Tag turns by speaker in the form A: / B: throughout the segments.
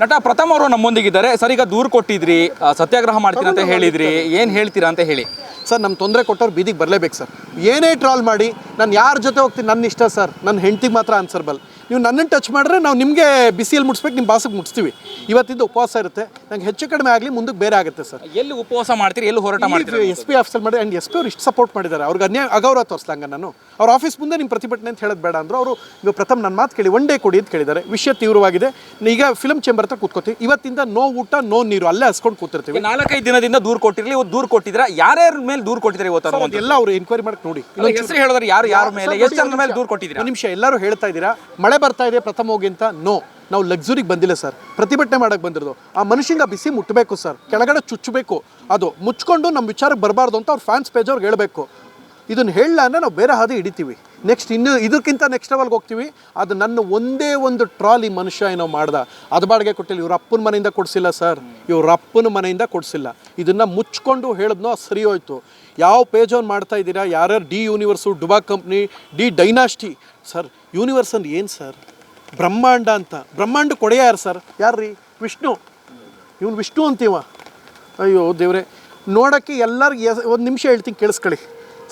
A: ನಟ ಪ್ರಥಮ್ ಅವರು ನಮ್ಮೊಂದಿಗಿದ್ದಾರೆ ಸರ್, ಈಗ ದೂರು ಕೊಟ್ಟಿದ್ರಿ. ಸತ್ಯಾಗ್ರಹ ಮಾಡ್ತೀನಿ ಅಂತ ಹೇಳಿದ್ರಿ. ಏನ್ ಹೇಳ್ತೀರಾ ಅಂತ ಹೇಳಿ.
B: ಸರ್ ನಮ್ಮ ತೊಂದರೆ ಕೊಟ್ಟವ್ರು ಬೀದಿಗೆ ಬರಲೇಬೇಕು ಸರ್. ಏನೇ ಟ್ರಾಲ್ ಮಾಡಿ, ನಾನು ಯಾರ ಜೊತೆ ಹೋಗ್ತೀನಿ ನನ್ನ ಇಷ್ಟ ಸರ್. ನನ್ನ ಹೆಂಡ್ತಿಗೆ ಮಾತ್ರ ಆನ್ಸರ್ಬಲ್ ನೀವು ನನ್ನನ್ನು ಟಚ್ ಮಾಡಿದ್ರೆ ನಾವು ನಿಮಗೆ ಬಿಸಿಯಲ್ಲಿ ಮುಟ್ಸ್ಬೇಕು ನಿಮ್ಮ ಬಾಸಿಗೆ ಮುಟ್ಸ್ತೀವಿ. ಇವತ್ತಿದ್ದು ಉಪವಾಸ ಇರುತ್ತೆ. ನಂಗೆ ಹೆಚ್ಚು ಕಡಿಮೆ ಆಗಲಿ ಮುಂದಕ್ಕೆ ಬೇರೆ ಆಗುತ್ತೆ ಸರ್.
A: ಎಲ್ಲಿ ಉಪವಾಸ ಮಾಡ್ತೀರಿ ಎಲ್ಲಿ ಹೋರಾಟ ಮಾಡ್ತೀವಿ
B: ಎಸ್ ಪಿ ಆಫೀಸಲ್ಲಿ ಮಾಡಿ ಆ್ಯಂಡ್ ಎಸ್ ಪಿ ಅವ್ರು ಇಷ್ಟು ಸಪೋರ್ಟ್ ಮಾಡಿದ್ದಾರೆ. ಅವ್ರಿಗೆ ಅನ್ಯ ಅಗೌರವ ತೋರಿಸ್ಲಂಗ ನಾನು. ಅವ್ರ ಆಫೀಸ್ ಮುಂದೆ ನಿಮ್ಮ ಪ್ರತಿಭಟನೆ ಅಂತ ಹೇಳೋದು ಬೇಡ ಅಂದರು. ಅವರು ನೀವು ಪ್ರಥಮ ನನ್ನ ಮಾತು ಕೇಳಿ ಒನ್ ಡೇ ಕೊಡಿ ಅಂತ ಕೇಳಿದ್ದಾರೆ. ವಿಷಯ ತೀವ್ರವಾಗಿದೆ. ಈಗ ಫಿಲ್ಮ್ ಚೇಂಬರ್ ಹತ್ರ ಕೂತ್ಕೋತೀವಿ ಇವತ್ತಿಂದ ನೋ ಊಟ ನೋ ನೀರು ಅಲ್ಲೇ ಹಸ್ಕೊಂಡು ಕೂತಿರ್ತೀವಿ.
A: ನಾಲ್ಕೈದು ದಿನದಿಂದ ದೂರು ಕೊಟ್ಟಿರಲಿ ಇವತ್ತು ದೂರು ಕೊಟ್ಟಿದ್ರೆ? ಯಾರ್ಯಾರ ಮೇಲೆ ದೂರು ಕೊಟ್ಟಿದ್ದಾರೆ ಇವತ್ತು?
B: ಎಲ್ಲ ಅವರು ಎನ್ಕ್ವೈರಿ ಮಾಡಕ್ಕೆ ನೋಡಿ.
A: ಹೆಸರು ಹೇಳಿದ್ರೆ ಯಾರು ಯಾರ ಮೇಲೆ ಎಷ್ಟು ಮೇಲೆ ದೂರು ಕೊಟ್ಟಿದ್ದೀರಾ?
B: ನಿಮಿಷ. ಎಲ್ಲರೂ ಹೇಳ್ತಾ ಇದ್ದೀರಾ ಮಳೆ ಬರ್ತಾ ಇದೆ, ಪ್ರಥಮ ಹೋಗಿ ಅಂತ? ನೋ ನಾವು ಲಕ್ಸುರಿಗೆ ಬಂದಿಲ್ಲ ಸರ್ ಪ್ರತಿಭಟನೆ ಮಾಡಕ್ಕೆ ಬಂದಿರೋದು. ಆ ಮನುಷ್ಯಂಗೆ ಬಿಸಿ ಮುಟ್ಟಬೇಕು ಸರ್ ಕೆಳಗಡೆ ಚುಚ್ಚಬೇಕು. ಅದು ಮುಚ್ಕೊಂಡು ನಮ್ಮ ವಿಚಾರಕ್ಕೆ ಬರಬಾರ್ದು ಅಂತ ಅವ್ರ ಫ್ಯಾನ್ಸ್ ಪೇಜ್ ಅವ್ರಿಗೆ ಹೇಳಬೇಕು. ಇದನ್ನು ಹೇಳಲ್ಲ ಅಂದರೆ ನಾವು ಬೇರೆ ಹಾದಿ ಹಿಡಿತೀವಿ. ನೆಕ್ಸ್ಟ್ ಇನ್ನು ಇದಕ್ಕಿಂತ ನೆಕ್ಸ್ಟ್ ಲೆವೆಲ್ಗೆ ಹೋಗ್ತೀವಿ. ಅದು ನನ್ನ ಒಂದೇ ಒಂದು ಟ್ರಾಲಿ ಮನುಷ್ಯ ಏನೋ ಮಾಡ್ದ. ಅದು ಬಾಡಿಗೆ ಕೊಟ್ಟಿಲ್ಲ. ಇವ್ರ ಅಪ್ಪನ ಮನೆಯಿಂದ ಕೊಡಿಸಿಲ್ಲ ಸರ್ ಇವ್ರ ಅಪ್ಪನ ಮನೆಯಿಂದ ಕೊಡಿಸಿಲ್ಲ. ಇದನ್ನು ಮುಚ್ಕೊಂಡು ಹೇಳಿದ್ನೋ ಸರಿ ಹೋಯ್ತು. ಯಾವ ಪೇಜ್ ಆನ್ ಮಾಡ್ತಾ ಇದ್ದೀರಾ? ಯಾರ್ಯಾರು D universe ಡುಬಾ company D dynasty sir universe ಅಂದ್ರೆ ಏನು ಸರ್ ಬ್ರಹ್ಮಾಂಡ ಅಂತ. ಬ್ರಹ್ಮಾಂಡ ಕೊಡೆಯ ಯಾರು ಸರ್ ಯಾರು ರೀ ವಿಷ್ಣು. ಇವನು ವಿಷ್ಣು ಅಂತೀವ. ಅಯ್ಯೋ ದೇವ್ರೆ. ನೋಡೋಕ್ಕೆ ಎಲ್ಲರಿಗೆ ಒಂದು ನಿಮಿಷ ಹೇಳ್ತೀನಿ, ಕೇಳಿಸ್ಕೊಳ್ಳಿ.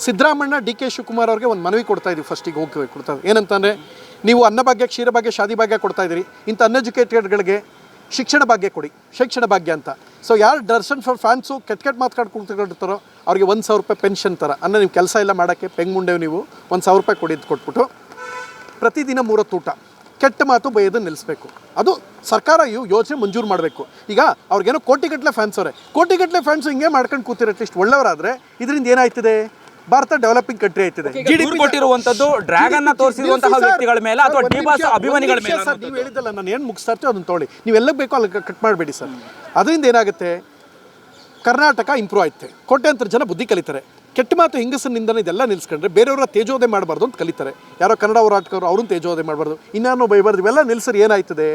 B: ಸಿದ್ದರಾಮಣ್ಣ, ಡಿ ಕೆ ಶಿವಕುಮಾರ್ ಅವ್ರಿಗೆ ಒಂದು ಮನವಿ ಕೊಡ್ತಾ ಇದ್ದೀವಿ ಫಸ್ಟಿಗೆ ಹೋಗಿ ಕೊಡ್ತಾ. ಏನಂತಂದರೆ, ನೀವು ಅನ್ನಭಾಗ್ಯ, ಕ್ಷೀರಭಾಗ್ಯ ಶಾದಿ ಭಾಗ್ಯ ಕೊಡ್ತಾ ಇದ್ದೀರಿ. ಇಂಥ ಅನ್ಎಜುಕೇಟೆಡ್ಗಳಿಗೆ ಶಿಕ್ಷಣ ಭಾಗ್ಯ ಕೊಡಿ, ಶಿಕ್ಷಣ ಭಾಗ್ಯ ಅಂತ. ಸೊ ಯಾರು ದರ್ಶನ್ ಫಾರ್ ಫ್ಯಾನ್ಸು ಕೆಟ್ಟ ಕೆಟ್ಟ ಮಾತಾಡಿ ಕೂತ್ಕೊಂಡಿರ್ತಾರೋ ಅವ್ರಿಗೆ ಒಂದು ಸಾವಿರ ರೂಪಾಯಿ ಪೆನ್ಷನ್ ಥರ ಅಂದರೆ ನೀವು ಕೆಲಸ ಎಲ್ಲ ಮಾಡೋಕ್ಕೆ ಪೆಂಗ್ ಮುಂಡೆವು ನೀವು ಒಂದು ಸಾವಿರ ರೂಪಾಯಿ ಕೊಡಿ ಅಂತ ಕೊಟ್ಬಿಟ್ಟು ಪ್ರತಿದಿನ ಮೂರತ್ತು ಊಟ ಕೆಟ್ಟ ಮಾತು ಬಯದು ನಿಲ್ಲಿಸಬೇಕು ಅದು ಸರ್ಕಾರ ಇವು ಯೋಚನೆ ಮಂಜೂರು ಮಾಡಬೇಕು. ಈಗ ಅವ್ರಿಗೇನೋ ಕೋಟಿಗಟ್ಟಲೆ ಫ್ಯಾನ್ಸ್ ಅವರೇ. ಕೋಟಿಗಟ್ಟಲೆ ಫ್ಯಾನ್ಸ್ ಹಿಂಗೆ ಮಾಡ್ಕೊಂಡು ಕೂತಿರೋ ಅಟ್ಲೀಸ್ಟ್ ಒಳ್ಳೆಯವರಾದರೆ ಇದರಿಂದ ಏನಾಯ್ತದೆ? ಭಾರತ ಡೆವಲಪಿಂಗ್ ಕಂಟ್ರಿ ಆಯ್ತದೆ
A: ದೂರು ಕೊಟ್ಟಿರುವಂತದ್ದು ಡ್ರ್ಯಾಗನ್ನ ತೋರಿಸಿರುವಂತಹ ವ್ಯಕ್ತಿಗಳ ಮೇಲೆ ಅಥವಾ ಡಿ ಬಾಸ್ ಅಭಿಮಾನಿಗಳ ಮೇಲೆ
B: ಸರ್ ನೀವು ಹೇಳಿದ್ದಲ್ಲ ನಾನು ಏನು ಮುಗಿಸ್ತಾ ಇರ್ತೀವಿ ಅದನ್ನ ತೊಗೊಳ್ಳಿ. ನೀವು ಎಲ್ಲ ಬೇಕೋ ಅಲ್ಲಿ ಕಟ್ ಮಾಡಬೇಡಿ ಸರ್. ಅದರಿಂದ ಏನಾಗುತ್ತೆ? ಕರ್ನಾಟಕ ಇಂಪ್ರೂವ್ ಆಯ್ತೆ. ಕೋಟ್ಯಾಂತರ ಜನ ಬುದ್ಧಿ ಕಲಿತಾರೆ. ಕೆಟ್ಟ ಮಾತು ಹಿಂಗಸನಿಂದನೇ ಇದೆಲ್ಲ ನಿಲ್ಸ್ಕೊಂಡ್ರೆ ಬೇರೆಯವರ ತೇಜೋದೆ ಮಾಡಬಾರ್ದು ಅಂತ ಕಲಿತಾರೆ. ಯಾರೋ ಕನ್ನಡ ಹೋರಾಟಕರು ಅವ್ರನ್ನ ತೇಜೋದೆ ಮಾಡಬಾರ್ದು. ಇನ್ನಾನು ಬೈಬಾರ್ದು ಇವೆಲ್ಲ ನಿಲ್ಸರು ಏನಾಯ್ತದೆ?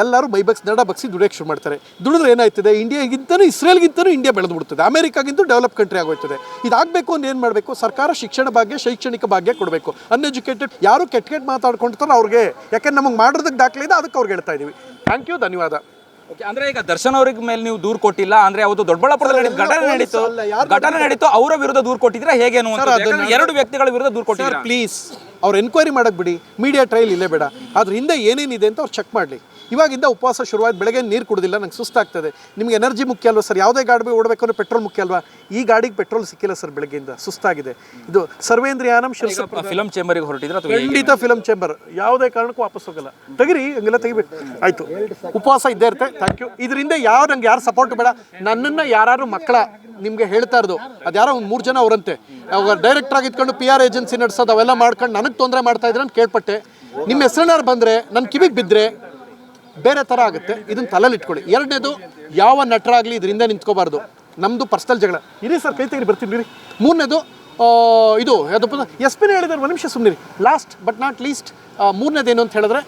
B: ಎಲ್ಲರೂ ಬೈಬಕ್ಸ್ ನಡ ಬಗ್ಸಿ ದುಡಿಯೋಕ್ಕೆ ಶುರು ಮಾಡ್ತಾರೆ. ದುಡಿದ್ರೆ ಏನಾಯ್ತದೆ? ಇಂಡಿಯಾಗಿಂತನೂ ಇಸ್ರೇಲ್ಗಿಂತನೂ ಇಂಡಿಯಾ ಬೆಳೆದು ಬಿಡ್ತದೆ ಅಮೆರಿಕಾಗಿಂತೂ ಡೆವಲಪ್ ಕಂಟ್ರಿ ಆಗೋಯ್ತದೆ. ಇದಾಗಬೇಕು ಅಂದ್ರೆ ಏನು ಮಾಡಬೇಕು? ಸರ್ಕಾರ ಶಿಕ್ಷಣ ಭಾಗ್ಯ ಶೈಕ್ಷಣಿಕ ಭಾಗ್ಯ ಕೊಡಬೇಕು. ಅನ್ಎಜುಕೇಟೆಡ್ ಯಾರು ಕೆಟ್ಟ ಕೆಟ್ಟ ಮಾತಾಡ್ಕೊಂಡಿರ್ತಾರೋ ಅವ್ರಿಗೆ. ಯಾಕೆಂದ್ರೆ ನಮಗೆ ಮಾಡೋದಕ್ಕೆ ದಾಖಲೆ ಇದೆ ಅದಕ್ಕೆ ಅವ್ರಿಗೆ ಹೇಳ್ತಾ ಇದ್ದೀವಿ ಥ್ಯಾಂಕ್ ಯು ಧನ್ಯವಾದ.
A: ಓಕೆ ಅಂದ್ರೆ ಈಗ ದರ್ಶನ್ ಅವ್ರಿಗೆ ಮೇಲೆ ನೀವು ದೂರು ಕೊಟ್ಟಿಲ್ಲ ಅಂದ್ರೆ ಅವತ್ತು ದೊಡ್ಡಬಳ್ಳಾಪುರದಲ್ಲಿ ಘಟನೆ ನಡೀತು. ಘಟನೆ ನಡೀತು ಅವರ ವಿರುದ್ಧ ದೂರು ಕೊಟ್ಟಿದ್ರೆ ಹೇಗೆ ಎರಡು ವ್ಯಕ್ತಿಗಳ ವಿರುದ್ಧ ದೂರು
B: ಸರ್
A: ಕೊಟ್ಟಿದ್ದೀರಾ?
B: ಪ್ಲೀಸ್ ಅವ್ರು ಎನ್ಕ್ವೈರಿ ಮಾಡಕ್ಕೆ ಬಿಡಿ. ಮೀಡಿಯಾ ಟ್ರೈಲ್ ಇಲ್ಲೇ ಬೇಡ. ಅದ್ರ ಹಿಂದೆ ಏನೇನಿದೆ ಅಂತ ಅವ್ರು ಚೆಕ್ ಮಾಡಲಿ. ಇವಾಗಿಂದ ಉಪವಾಸ ಶುರುವಾಯ್ತು ಬೆಳಗ್ಗೆ ನೀರು ಕುಡಿದಿಲ್ಲ ನಂಗೆ ಸುಸ್ತಾಗ್ತದೆ. ನಿಮ್ಗೆ ಎನರ್ಜಿ ಮುಖ್ಯ ಅಲ್ವಾ ಸರ್? ಯಾವುದೇ ಗಾಡಿ ಓಡಬೇಕು ಅಂದ್ರೆ ಪೆಟ್ರೋಲ್ ಮುಖ್ಯ ಅಲ್ವಾ? ಈ ಗಾಡಿಗೆ ಪೆಟ್ರೋಲ್ ಸಿಕ್ಕಿಲ್ಲ ಸರ್ ಬೆಳಗ್ಗೆಯಿಂದ. ಸುಸ್ತಾಗಿದೆ. ಇದು ಸರ್ವೇಂದ್ರಿಯಾನಂ ಶಿರಸ
A: ಫಿಲಂ ಚೇಂಬರ್ಗೆ ಹೊರಟಿದ್ರೆ?
B: ಖಂಡಿತ ಫಿಲಂ ಚೇಂಬರ್ ಯಾವುದೇ ಕಾರಣಕ್ಕೂ ವಾಪಸ್ ಹೋಗಲ್ಲ. ತೆಗಿರಿ ಹಂಗೆಲ್ಲ ತೆಗಿಬೇಕು ಆಯಿತು. ಉಪವಾಸ ಇದ್ದೇ ಇರುತ್ತೆ. ಥ್ಯಾಂಕ್ ಯು ಇದರಿಂದ ಯಾವ ನಂಗೆ ಯಾರು ಸಪೋರ್ಟ್ ಬೇಡ. ನನ್ನನ್ನು ಯಾರು ಮಕ್ಕಳ ನಿಮಗೆ ಹೇಳ್ತಾ ಇರೋದು. ಅದು ಯಾರೋ ಒಂದು ಮೂರು ಜನ ಅವರಂತೆ. ಅವಾಗ ಡೈರೆಕ್ಟರ್ ಆಗಿ ಇಟ್ಕೊಂಡು ಪಿ ಆರ್ ಏಜೆನ್ಸಿ ನಡೆಸೋದು ಅವೆಲ್ಲ ಮಾಡ್ಕೊಂಡು ನನಗೆ ತೊಂದರೆ ಮಾಡ್ತಾ ಇದ್ರೆ ಅಂತ ಕೇಳ್ಪಟ್ಟೆ. ನಿಮ್ಮ ಹೆಸರಿನಾರು ಬಂದರೆ ನನ್ನ ಕಿವಿಗೆ ಬಿದ್ದರೆ ಬೇರೆ ಥರ ಆಗುತ್ತೆ. ಇದನ್ನ ತಲೆಯಲ್ಲಿ ಇಟ್ಕೊಳ್ಳಿ. ಎರಡನೇದು ಯಾವ ನಟರಾಗಲಿ ಇದರಿಂದ ನಿಂತ್ಕೋಬಾರ್ದು. ನಮ್ಮದು ಪರ್ಸನಲ್ ಜಗಳ. ಇರಿ ಸರ್ ಕೈ ತೆಗೆದು ಬರ್ತೀನಿ ರೀ ಮೂರನೇದು ಇದು ಯಾವುದಪ್ಪ ಎಸ್ ಪಿನೇ ಹೇಳಿದ್ದಾರೆ ಒಂದು ನಿಮಿಷ ಸುಮ್ಮನೆ ಲಾಸ್ಟ್ ಬಟ್ ನಾಟ್ ಲೀಸ್ಟ್ ಮೂರನೇದೇನು ಅಂತ ಹೇಳಿದ್ರೆ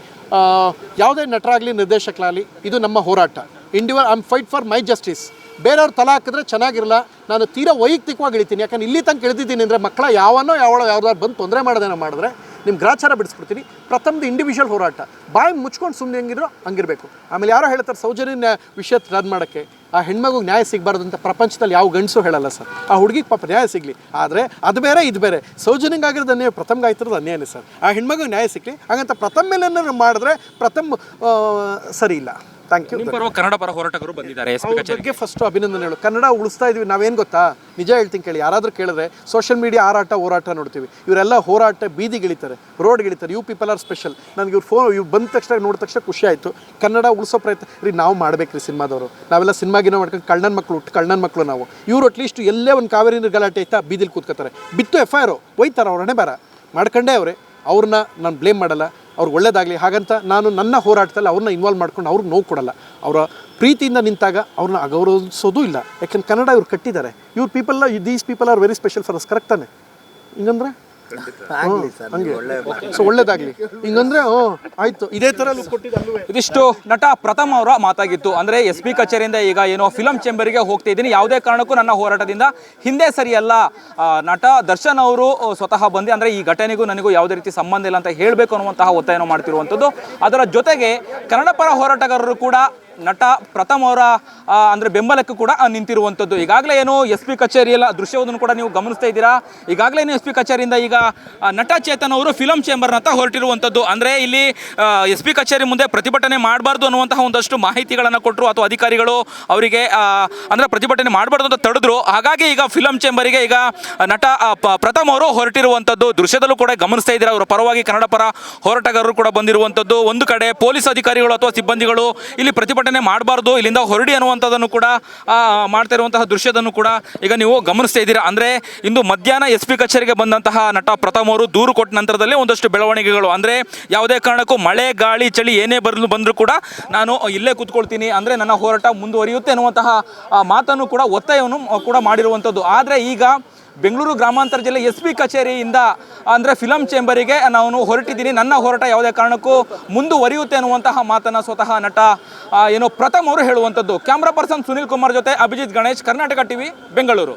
B: ಯಾವುದೇ ನಟರಾಗಲಿ ನಿರ್ದೇಶಕರಾಗಲಿ ಇದು ನಮ್ಮ ಹೋರಾಟ. Individual am fight for my justice ಬೇರೆಯವ್ರ ತಲೆ ಹಾಕಿದ್ರೆ ಚೆನ್ನಾಗಿರಲ್ಲ. ನಾನು ತೀರಾ ವೈಯಕ್ತಿಕವಾಗಿ ಇಳಿತೀನಿ. ಯಾಕಂದ್ರೆ ಇಲ್ಲಿ ತನಕ ಇಳಿದಿದ್ದೀನಿ ಅಂದರೆ ಮಕ್ಕಳ ಯಾವನೋ ಯಾವಳೋ ಯಾವ್ದಾರು ಬಂದು ತೊಂದರೆ ಮಾಡೋದೇನೋ ಮಾಡಿದ್ರೆ ನಿಮ್ಮ ಗ್ರಾಚಾರ ಬಿಡಿಸ್ಬಿಡ್ತೀನಿ. ಪ್ರಥಮದ ಇಂಡಿವಿಜುವಲ್ ಹೋರಾಟ. ಬಾಯಿ ಮುಚ್ಕೊಂಡು ಸುಮ್ಮನೆ ಹೆಂಗಿದ್ರು ಹಂಗಿರಬೇಕು. ಆಮೇಲೆ ಯಾರೋ ಹೇಳ್ತಾರೆ ಸೌಜನ್ಯ ವಿಷಯ ರದ್ದು ಮಾಡೋಕ್ಕೆ. ಆ ಹೆಣ್ಮಗು ನ್ಯಾಯ ಸಿಗಬಾರ್ದು ಅಂತ ಪ್ರಪಂಚದಲ್ಲಿ ಯಾವ ಗಂಡಸು ಹೇಳಲ್ಲ ಸರ್. ಆ ಹುಡುಗಿಗೆ ಪಾಪ ನ್ಯಾಯ ಸಿಗಲಿ. ಆದರೆ ಅದು ಬೇರೆ, ಇದು ಬೇರೆ. ಸೌಜನ್ಯಂಗೆ ಆಗಿರೋದು ಅನ್ಯಾಯ, ಪ್ರಥಮ್ಗೆ ಅನ್ಯಾಯನೇ ಸರ್. ಆ ಹೆಣ್ಮಗು ನ್ಯಾಯ ಸಿಗಲಿ. ಹಾಗಂತ ಪ್ರಥಮ ಮೇಲೆ ಮಾಡಿದ್ರೆ ಪ್ರಥಮ ಸರಿ ಇಲ್ಲ. ಥ್ಯಾಂಕ್ ಯು
A: ನಿಮ್ಮ ಪರವಾಗಿ ಕನ್ನಡ ಪರ ಹೋರಾಟಗಾರರು ಬಂದಿದ್ದಾರೆ ಎಸ್ ಪಿ
B: ಅವ್ರ
A: ಕಚೇರಿ.
B: ಬಗ್ಗೆ ಫಸ್ಟ್ ಅಭಿನಂದನೆ ಹೇಳು. ಕನ್ನಡ ಉಳಿಸ್ತಾ ಇದೀವಿ ನಾವೇನು ಗೊತ್ತಾ? ನಿಜ ಹೇಳ್ತೀನಿ ಕೇಳಿ ಯಾರಾದರೂ ಕೇಳಿದ್ರೆ ಸೋಷಿಯಲ್ ಮೀಡಿಯಾ ಆರಾಟ ಹೋರಾಟ ನೋಡ್ತೀವಿ. ಇವರೆಲ್ಲ ಹೋರಾಟ ಬೀದಿಗಿಳಿತಾರೆ ರೋಡ್ಗಿಳಿತಾರೆ ಯು ಪೀಪಲ್ ಆರ್ ಸ್ಪೆಷಲ್ ನನಗೆ ಇವ್ರು ಫೋನ್ ಇವ್ರು ಬಂದ ತಕ್ಷಣ ನೋಡಿದ ತಕ್ಷಣ ಖುಷಿ ಆಯಿತು. ಕನ್ನಡ ಉಳಿಸೋ ಪ್ರಯತ್ನ ರೀ ನಾವು ಮಾಡ್ಬೇಕ್ರಿ ಸಿನಿಮಾದವರು. ನಾವೆಲ್ಲ ಸಿನಿಮಾಗಿನ ಮಾಡ್ಕೊಂಡು ಕಳ್ಳನ ಮಕ್ಕಳು ಹುಟ್ಟು ಕಳ್ಳನ ಮಕ್ಕಳು ನಾವು. ಇವ್ರು ಅಟ್ಲೀಸ್ಟ್ ಎಲ್ಲೇ ಒಂದು ಕಾವೇರಿ ನೀರು ಗಲಾಟೆ ಆಯ್ತಾ ಬೀದಿಲಿ ಕೂತ್ಕೋತಾರೆ. ಬಿತ್ತು ಎಫ್ ಐ ಆರು ಒಯ್ತಾರೆ ಅವ್ರನ್ನೇ ಬೇಡ ಮಾಡ್ಕೊಂಡೇ ಅವರೇ. ಅವ್ರನ್ನ ನಾನು ಬ್ಲೇಮ್ ಮಾಡಲ್ಲ. ಅವ್ರಿಗೆ ಒಳ್ಳೇದಾಗಲಿ. ಹಾಗಂತ ನಾನು ನನ್ನ ಹೋರಾಟದಲ್ಲಿ ಅವ್ರನ್ನ ಇನ್ವಾಲ್ವ್ ಮಾಡ್ಕೊಂಡು ಅವ್ರಿಗೆ ನೋವು ಕೊಡಲ್ಲ. ಅವರ ಪ್ರೀತಿಯಿಂದ ನಿಂತಾಗ ಅವ್ರನ್ನ ಅಗೌರವಿಸೋದು ಇಲ್ಲ. ಯಾಕಂದ್ರೆ ಕನ್ನಡ ಇವ್ರು ಕಟ್ಟಿದ್ದಾರೆ. ಇವ್ರ people these people are very special for us correct ತಾನೆ? ಹಿಂಗಂದ್ರೆ? ಹಂಗೆ ಸೊ ಒಳ್ಳೇದಾಗ್ಲಿ. ಹಿಂಗಂದ್ರೆ ಹ್ಞೂ ಆಯ್ತು. ಇದೇ ಥರ
A: ಇದಿಷ್ಟು ನಟ ಪ್ರಥಮ್ ಅವರ ಮಾತಾಗಿತ್ತು. ಅಂದ್ರೆ ಎಸ್ ಪಿ ಕಚೇರಿಯಿಂದ ಈಗ ಏನೋ ಫಿಲಂ ಚೇಂಬರ್ಗೆ ಹೋಗ್ತಾ ಇದ್ದೀನಿ. ಯಾವುದೇ ಕಾರಣಕ್ಕೂ ನನ್ನ ಹೋರಾಟದಿಂದ ಹಿಂದೆ ಸರಿಯಲ್ಲ. ಆ, ನಟ ದರ್ಶನ್ ಅವರು ಸ್ವತಃ ಬಂದು ಅಂದ್ರೆ ಈ ಘಟನೆಗೂ ನನಗೂ ಯಾವುದೇ ರೀತಿ ಸಂಬಂಧ ಇಲ್ಲ ಅಂತ ಹೇಳಬೇಕು ಅನ್ನುವಂತಹ ಒತ್ತಾಯನ ಮಾಡ್ತಿರುವಂಥದ್ದು. ಅದರ ಜೊತೆಗೆ ಕನ್ನಡ ಪರ ಹೋರಾಟಗಾರರು ಕೂಡ ನಟ ಪ್ರಥಮ್ ಅವರ ಅಂದರೆ ಬೆಂಬಲಕ್ಕೆ ಕೂಡ ನಿಂತಿರುವಂಥದ್ದು. ಈಗಾಗಲೇ ಏನು ಎಸ್ ಪಿ ಕಚೇರಿಯಲ್ಲ ದೃಶ್ಯವನ್ನು ಕೂಡ ನೀವು ಗಮನಿಸ್ತಾ ಇದ್ದೀರಾ? ಈಗಾಗಲೇ ಏನು ಎಸ್ ಪಿ ಕಚೇರಿಯಿಂದ ಈಗ ನಟ ಚೇತನ್ ಅವರು ಫಿಲಂ ಚೇಂಬರ್ನ ಅಂತ ಹೊರಟಿರುವಂಥದ್ದು. ಅಂದರೆ ಇಲ್ಲಿ ಎಸ್ ಪಿ ಕಚೇರಿ ಮುಂದೆ ಪ್ರತಿಭಟನೆ ಮಾಡಬಾರ್ದು ಅನ್ನುವಂತಹ ಒಂದಷ್ಟು ಮಾಹಿತಿಗಳನ್ನು ಕೊಟ್ಟರು ಅಥವಾ ಅಧಿಕಾರಿಗಳು ಅವರಿಗೆ ಅಂದರೆ ಪ್ರತಿಭಟನೆ ಮಾಡಬಾರ್ದು ಅಂತ ತಡೆದ್ರು. ಹಾಗಾಗಿ ಈಗ ಫಿಲಂ ಚೇಂಬರಿಗೆ ಈಗ ನಟ ಪ್ರಥಮ್ ಅವರು ಹೊರಟಿರುವಂಥದ್ದು. ದೃಶ್ಯದಲ್ಲೂ ಕೂಡ ಗಮನಿಸ್ತಾ ಇದ್ದೀರಾ? ಅವರ ಪರವಾಗಿ ಕನ್ನಡ ಪರ ಹೋರಾಟಗಾರರು ಕೂಡ ಬಂದಿರುವಂಥದ್ದು. ಒಂದು ಕಡೆ ಪೊಲೀಸ್ ಅಧಿಕಾರಿಗಳು ಅಥವಾ ಸಿಬ್ಬಂದಿಗಳು ಇಲ್ಲಿ ಪ್ರತಿಭಟನೆ ಮಾಡಬಾರ್ದು, ಇಲ್ಲಿಂದ ಹೊರಡಿ ಅನ್ನುವಂಥದ್ದನ್ನು ಕೂಡ ಮಾಡ್ತಾ ಇರುವಂತಹ ದೃಶ್ಯದನ್ನು ಕೂಡ ಈಗ ನೀವು ಗಮನಿಸ್ತಾ ಇದ್ದೀರಾ. ಅಂದರೆ ಇಂದು ಮಧ್ಯಾಹ್ನ ಎಸ್ ಪಿ ಕಚೇರಿಗೆ ಬಂದಂತಹ ನಟ ಪ್ರಥಮ್ ಅವರು ದೂರು ಕೊಟ್ಟ ನಂತರದಲ್ಲೇ ಒಂದಷ್ಟು ಬೆಳವಣಿಗೆಗಳು. ಅಂದರೆ ಯಾವುದೇ ಕಾರಣಕ್ಕೂ ಮಳೆ, ಗಾಳಿ, ಚಳಿ ಏನೇ ಬರಲು ಬಂದರೂ ಕೂಡ ನಾನು ಇಲ್ಲೇ ಕೂತ್ಕೊಳ್ತೀನಿ. ಅಂದರೆ ನನ್ನ ಹೋರಾಟ ಮುಂದುವರಿಯುತ್ತೆ ಅನ್ನುವಂತಹ ಮಾತನ್ನು ಕೂಡ ಒತ್ತಾಯವನ್ನು ಕೂಡ ಮಾಡಿರುವಂಥದ್ದು. ಆದರೆ ಈಗ ಬೆಂಗಳೂರು ಗ್ರಾಮಾಂತರ ಜಿಲ್ಲೆ ಎಸ್ ಪಿ ಕಚೇರಿಯಿಂದ ಅಂದರೆ ಫಿಲಂ ಚೇಂಬರಿಗೆ ನಾನು ಹೊರಟಿದ್ದೀನಿ. ನನ್ನ ಹೋರಾಟ ಯಾವುದೇ ಕಾರಣಕ್ಕೂ ಮುಂದುವರಿಯುತ್ತೆ ಅನ್ನುವಂತಹ ಮಾತನ್ನು ಸ್ವತಃ ನಟ ಏನು ಪ್ರಥಮ್ ಅವರು ಹೇಳುವಂಥದ್ದು. ಕ್ಯಾಮ್ರಾ ಪರ್ಸನ್ ಸುನಿಲ್ ಕುಮಾರ್ ಜೊತೆ ಅಭಿಜಿತ್ ಗಣೇಶ್, ಕರ್ನಾಟಕ ಟಿವಿ, ಬೆಂಗಳೂರು.